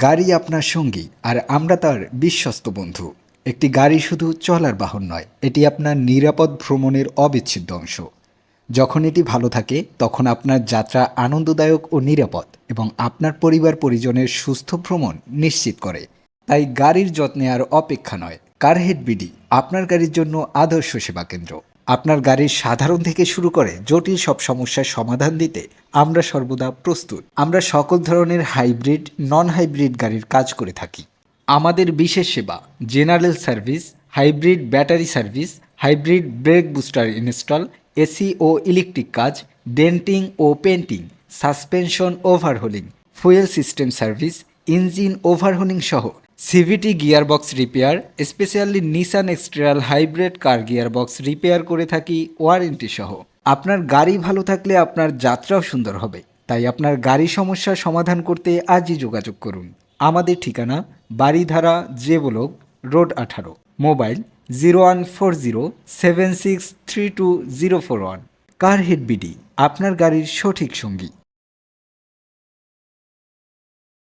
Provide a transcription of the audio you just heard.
গাড়ি আপনার সঙ্গী আর আমরা তার বিশ্বস্ত বন্ধু। একটি গাড়ি শুধু চলার বাহন নয়, এটি আপনার নিরাপদ ভ্রমণের অবিচ্ছেদ্য অংশ। যখন এটি ভালো থাকে, তখন আপনার যাত্রা আনন্দদায়ক ও নিরাপদ এবং আপনার পরিবার পরিজনের সুস্থ ভ্রমণ নিশ্চিত করে। তাই গাড়ির যত্নে আর অপেক্ষা নয়, কারহেড বিডি, আপনার গাড়ির জন্য আদর্শ সেবা কেন্দ্র। আপনার গাড়ির সাধারণ থেকে শুরু করে জটিল সব সমস্যার সমাধান দিতে আমরা সর্বদা প্রস্তুত। আমরা সকল ধরনের হাইব্রিড নন হাইব্রিড গাড়ির কাজ করে থাকি। আমাদের বিশেষ সেবা, general service, hybrid battery service, hybrid brake booster install, AC ও ইলেকট্রিক কাজ, ডেন্টিং ও painting, suspension overhauling, fuel system service, engine overhauling সহ CVT gearbox repair, specially Nissan X Trail hybrid car gearbox repair করে থাকি warranty সহ। আপনার গাড়ি ভালো থাকলে আপনার যাত্রাও সুন্দর হবে। তাই আপনার গাড়ি সমস্যার সমাধান করতে আজই যোগাযোগ করুন। আমাদের ঠিকানা বাড়িধারা যে ব্লক, রোড আঠারো, mobile zero one four zero seven six three two zero four one Car Head BD আপনার গাড়ির সঠিক সঙ্গী